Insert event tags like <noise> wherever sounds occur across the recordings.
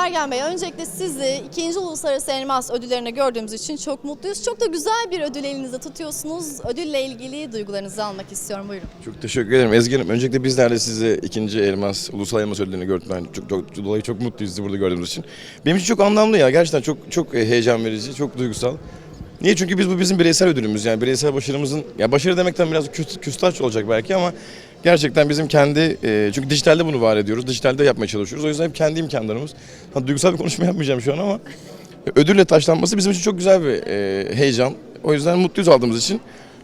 Sergen Bey, öncelikle sizi ikinci Uluslararası Elmas ödüllerinde gördüğümüz için çok mutluyuz. Çok da güzel bir ödül elinizde tutuyorsunuz. Ödülle ilgili duygularınızı almak istiyorum. Buyurun. Çok teşekkür ederim. Ezgi Hanım, öncelikle bizler de sizi ikinci Elmas, Ulusal Elmas Ödülünü gördük. Ben çok, çok, dolayı çok mutluyuz sizi burada gördüğümüz için. Benim için çok anlamlı ya. Gerçekten çok çok heyecan verici, çok duygusal. Niye? Çünkü biz bu bizim bireysel ödülümüz. Yani bireysel başarımızın, ya başarı demekten biraz küst, küstaç olacak belki ama gerçekten bizim kendi, e, çünkü dijitalde bunu var ediyoruz. Dijitalde yapmaya çalışıyoruz. O yüzden hep kendi imkanlarımız. Ha, duygusal bir konuşma yapmayacağım şu an ama ödülle taşlanması bizim için çok güzel bir e, heyecan. O yüzden mutluyuz aldığımız için.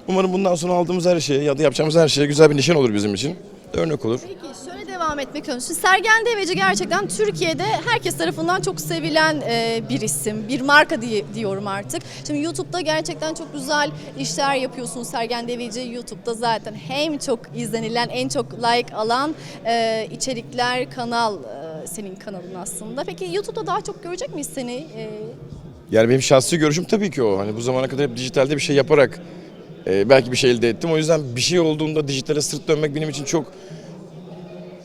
Umarım bundan sonra aldığımız her şeye ya da yapacağımız her şeye güzel bir nişan olur bizim için. Örnek olur. Peki şöyle devam etmek. Şimdi Sergen Deveci gerçekten Türkiye'de herkes tarafından çok sevilen e, bir isim, bir marka diye, diyorum artık. Şimdi YouTube'da gerçekten çok güzel işler yapıyorsunuz. Sergen Deveci YouTube'da zaten hem çok izlenilen, en çok like alan e, içerikler kanal e, senin kanalın aslında. Peki YouTube'da daha çok görecek miyiz seni? E, Yani benim şahsi görüşüm tabii ki o. Hani bu zamana kadar hep dijitalde bir şey yaparak e, belki bir şey elde ettim. O yüzden bir şey olduğunda dijitale sırt dönmek benim için çok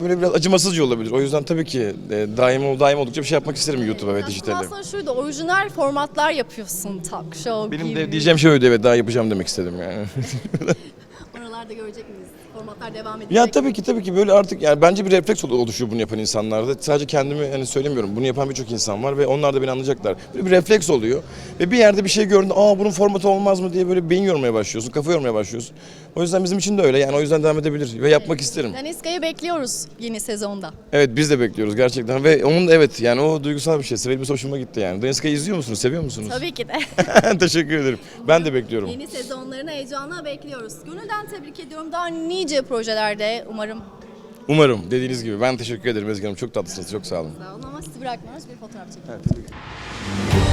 böyle biraz acımasızca olabilir. O yüzden tabii ki e, daim, ol- daim oldukça bir şey yapmak isterim YouTube'a ve aslında dijitalde. Aslında şurada orijinal formatlar yapıyorsun talk show Benim gibi. de diyeceğim şey oydu evet daha yapacağım demek istedim yani. <laughs> Oralarda görecek miyiz? Formatlar devam edecek. ya tabii ki tabii ki böyle artık yani bence bir refleks ol- oluşuyor bunu yapan insanlarda. Sadece kendimi hani söylemiyorum. Bunu yapan birçok insan var ve onlar da beni anlayacaklar. Böyle bir refleks oluyor. Ve bir yerde bir şey gördüğünde aa bunun formatı olmaz mı diye böyle beyin yormaya başlıyorsun, kafa yormaya başlıyorsun. O yüzden bizim için de öyle. Yani o yüzden devam edebilir ve yapmak isterim. Daniska'yı bekliyoruz yeni sezonda. Evet biz de bekliyoruz gerçekten ve onun evet yani o duygusal bir şey. Benim hoşuma gitti yani. Daniska'yı izliyor musunuz? Seviyor musunuz? Tabii ki de. <laughs> Teşekkür ederim. Ben de bekliyorum. yeni sezonlarını heyecanla bekliyoruz. Gönülden tebrik ediyorum. Daha nice projelerde umarım. Umarım dediğiniz gibi. Ben teşekkür ederim Ezgi Hanım. Çok tatlısınız. Çok sağ olun. Sağ olun ama sizi bırakmıyoruz. Bir fotoğraf çekelim. Evet.